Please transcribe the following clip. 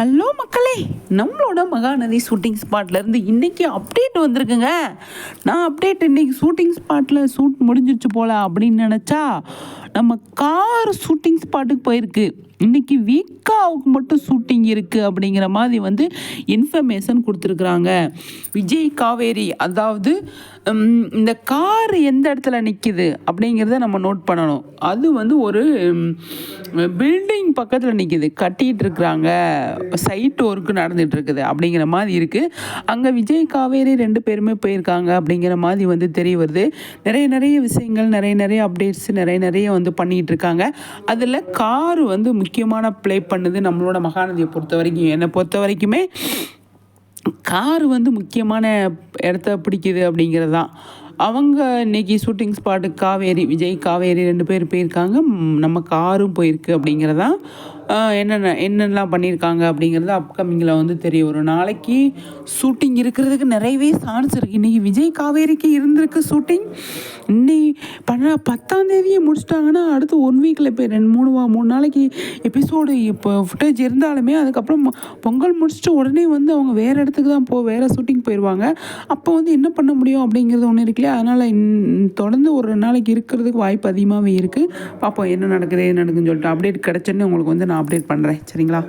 Hello மக்களே நம்மளோட Mahanadi shooting ஸ்பாட்லேருந்து இன்றைக்கி அப்டேட் வந்திருக்குங்க. நான் அப்டேட் இன்றைக்கி ஷூட்டிங் ஸ்பாட்டில் ஷூட் முடிஞ்சிருச்சு போல அப்படின்னு நினச்சா நம்ம கார் ஷூட்டிங் ஸ்பாட்டுக்கு போயிருக்கு. இன்றைக்கி வீக்காவுக்கு மட்டும் ஷூட்டிங் இருக்குது அப்படிங்கிற மாதிரி வந்து இன்ஃபர்மேஷன் கொடுத்துருக்குறாங்க. விஜய் காவேரி அதாவது இந்த கார் எந்த இடத்துல நிற்கிது அப்படிங்கிறத நம்ம நோட் பண்ணணும். அது வந்து ஒரு பில்டிங் பக்கத்தில் நிற்கிது கட்டிகிட்டு இருக்கிறாங்க. சைட் ஒர்க்கு நடந்துட்டு இருக்குது அப்படிங்கிற மாதிரி இருக்குது அங்கே விஜய் காவேரி ரெண்டு பேருமே போயிருக்காங்க அப்படிங்கிற மாதிரி வந்து தெரிய வருது. நிறைய நிறைய விஷயங்கள் நிறைய நிறைய அப்டேட்ஸ் நிறைய நிறைய வந்து பண்ணிகிட்டு இருக்காங்க. அதில் கார் வந்து முக்கியமான ப்ளே பண்ணுது நம்மளோட மகாநதியை பொறுத்த வரைக்கும். என்னை பொறுத்த வரைக்குமே கார் வந்து முக்கியமான இடத்த பிடிக்குது அப்படிங்கிறது தான் அவங்க இன்னைக்கு ஷூட்டிங் ஸ்பாட்டு காவேரி விஜய் காவேரி ரெண்டு பேர் போயிருக்காங்க. நம்ம காரும் போயிருக்கு அப்படிங்கிறதான் என்னென்ன என்னென்னலாம் பண்ணியிருக்காங்க அப்படிங்கிறது அப்கமிங்கில் வந்து தெரிய வரும். நாளைக்கு ஷூட்டிங் இருக்கிறதுக்கு நிறையவே சான்ஸ் இருக்குது இன்றைக்கி விஜய் காவேரிக்கு இருந்திருக்கு ஷூட்டிங் இன்னி பண்ண பத்தாம் தேதியே முடிச்சிட்டாங்கன்னா அடுத்து ஒன் வீக்கில் இப்போ ரெண்டு மூணு வா மூணு நாளைக்கு எபிசோடு இப்போ ஃபுட்டேஜ் இருந்தாலுமே அதுக்கப்புறம் பொங்கல் முடிச்சுட்டு உடனே வந்து அவங்க வேறு இடத்துக்கு தான் போ வேறு ஷூட்டிங் போயிடுவாங்க அப்போ வந்து என்ன பண்ண முடியும் அப்படிங்கிறது ஒன்று இருக்குல்லையா அதனால் இன்- தொடர்ந்து ஒரு ரெண்டு நாளைக்கு இருக்கிறதுக்கு வாய்ப்பு அதிகமாகவே இருக்குது பார்ப்போம் என்ன நடக்குது என்ன நடக்குதுன்னு சொல்லிட்டு அப்டேட் கிடச்சோன்னே உங்களுக்கு வந்து நான் அப்டேட் பண்ணுறேன் சரிங்களா?